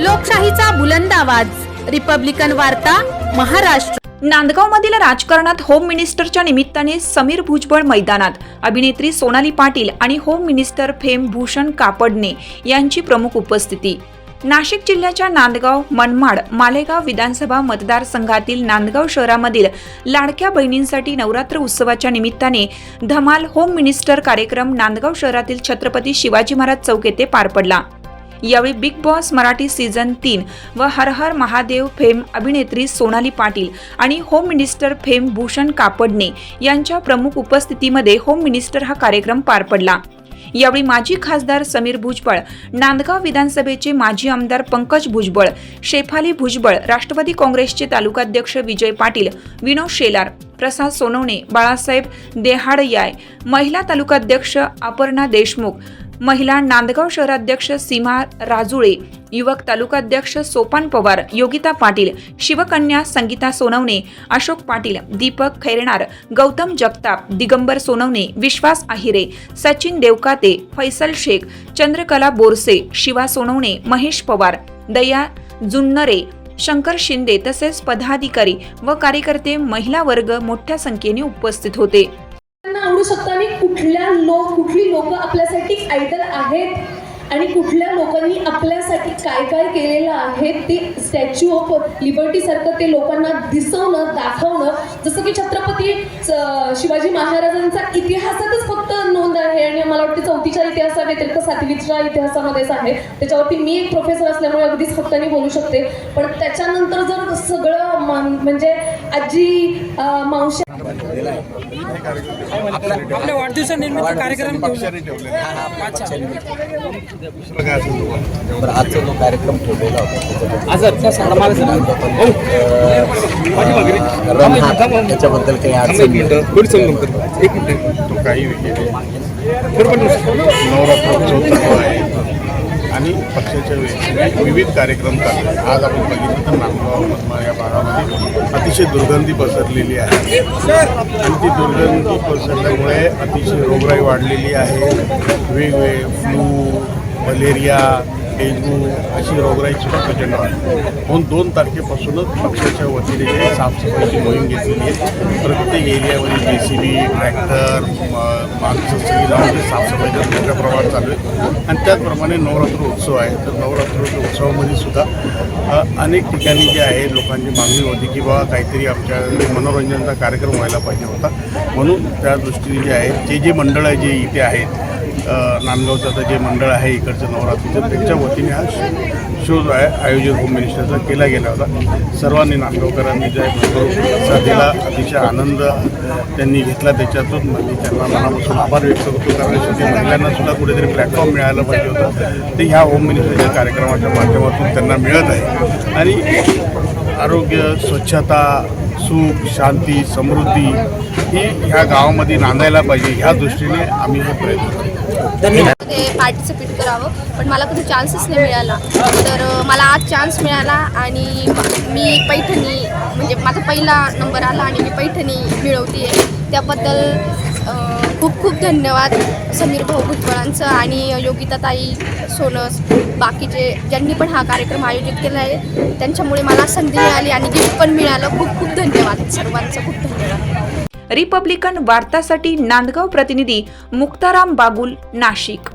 लोकशाहीचा बुलंद आवाज. रिपब्लिकन वार्ता महाराष्ट्र. नांदगावमधील राजकारणात होम मिनिस्टरच्या निमित्ताने समीर भुजबळ मैदानात. अभिनेत्री सोनाली पाटील आणि home minister fame Bhushan Kapadne यांची प्रमुख उपस्थिती. नाशिक जिल्ह्याच्या नांदगाव मनमाड मालेगाव विधानसभा मतदारसंघातील नांदगाव शहरामधील लाडक्या बहिणींसाठी नवरात्र उत्सवाच्या निमित्ताने धमाल होम मिनिस्टर कार्यक्रम नांदगाव शहरातील छत्रपती शिवाजी महाराज चौक येथे पार पडला. यावेळी बिग बॉस मराठी सीझन तीन व हर हर महादेव फेम अभिनेत्री सोनाली पाटील आणि home minister fame Bhushan Kapadne यांच्या प्रमुख उपस्थितीमध्ये होम मिनिस्टर हा कार्यक्रम पार पडला. यावेळी माजी खासदार समीर भुजबळ नांदगाव विधानसभेचे माजी आमदार पंकज भुजबळ शेफाली भुजबळ राष्ट्रवादी काँग्रेसचे तालुकाध्यक्ष विजय पाटील विनोद शेलार प्रसाद सोनवणे बाळासाहेब देहाडयाय महिला तालुकाध्यक्ष अपर्णा देशमुख महिला नांदगाव शहराध्यक्ष सीमा राजुळे युवक तालुकाध्यक्ष सोपान पवार योगिता पाटील शिवकन्या संगीता सोनवणे अशोक पाटील दीपक खैरणार गौतम जगताप दिगंबर सोनवणे विश्वास आहिरे सचिन देवकाते फैसल शेख चंद्रकला बोरसे शिवा सोनवणे महेश पवार दया जुन्नरे शंकर शिंदे तसेच पदाधिकारी व कार्यकर्ते महिला वर्ग मोठ्या संख्येने उपस्थित होते. त्यांना आवडू आणि कुठल्या लोक कुठली लोक आपल्यासाठी आयडल आहेत? आणि कुठल्या लोकांनी आपल्यासाठी काय काय केलेलं आहे? ते स्टॅच्यू ऑफ लिबर्टी सारखं ते लोकांना दिसवणं दाखवणं. जसं की छत्रपती शिवाजी महाराजांचा इतिहासातच फक्त नोंद आहे आणि मला वाटतं चौथीच्या इतिहासाव्यतिरिक्त सातवीच्या इतिहासामध्येच आहे. त्याच्यावरती मी एक प्रोफेसर असल्यामुळे अगदीच हक्काने बोलू शकते. पण त्याच्यानंतर जर सगळं मान- म्हणजे आजी मावशी आपल्या कार्यक्रम असेल? तुम्हाला? बरं आजचा जो कार्यक्रम ठेवलेला होता त्याच्याबद्दल काही अडचण काही विषय नवरात्रोत्सव आहे आणि पक्षाच्या वेगवेगळे विविध कार्यक्रम चालले आज आपण बघितलं तर नांदगाव मनमाड या भागामध्ये अतिशय दुर्गंधी पसरलेली आहे. आणि ती दुर्गंधी पसरल्यामुळे अतिशय रोगराई वाढलेली आहे. वेगवेगळे फ्लू मलेरिया डेंग्यू अशी रोगराई सुद्धा प्रचंड म्हणून दोन तारखेपासूनच पक्षाच्या वतीने जे साफसफाईची मोहीम घेतलेली आहे. प्रत्येक एरियामध्ये जे सी बी ट्रॅक्टर माणसं सगळी लावून ते साफसफाईच्या मोठ्या प्रमाणात चालू आहे. आणि त्याचप्रमाणे नवरात्र उत्सव आहे. तर नवरात्र उत्सवामध्ये सुद्धा अनेक ठिकाणी जे आहे लोकांची मागणी होती की बाबा काहीतरी आमच्या मनोरंजनाचा कार्यक्रम व्हायला पाहिजे होता. म्हणून त्या दृष्टीने जे आहे जे जे आहे जे इथे आहेत नांदगावचं आता जे मंडळ आहे इकडचं नवरात्रीचं त्यांच्या वतीने आज शो- शो जो आहे आयोजित होम मिनिस्टरचा केला गेला होता. सर्वांनी नांदगावकरांनी जे आहे दिला अतिशय आनंद त्यांनी घेतला त्याच्यातून. मी त्यांना मनापासून आभार व्यक्त करतो. कारण शेवटी महिलांना सुद्धा कुठेतरी प्लॅटफॉर्म मिळायला पाहिजे होतं. ते ह्या होम मिनिस्टरच्या कार्यक्रमाच्या माध्यमातून त्यांना मिळत आहे. आणि आरोग्य स्वच्छता सुख शांती समृद्धी ही ह्या गावामध्ये नांदायला पाहिजे ह्या दृष्टीने आम्ही हे प्रयत्न करतो. पार्टिसिपेट करावं पण मला कधी चान्सच नाही मिळाला. तर मला आज चान्स मिळाला आणि मी पैठणी म्हणजे माझा पहिला नंबर आला आणि मी पैठणी मिळवते त्याबद्दल खूप खूप धन्यवाद समीर भाऊ भुजबळांचं आणि योगिताताई सोनस बाकीचे ज्यांनी पण हा कार्यक्रम आयोजित केला आहे त्यांच्यामुळे मला संधी मिळाली आणि गिफ्ट पण मिळालं. खूप खूप धन्यवाद. सर्वांचं खूप धन्यवाद. रिपब्लिकन वार्तासाठी नांदगाव प्रतिनिधी मुक्ताराम बागुल नाशिक.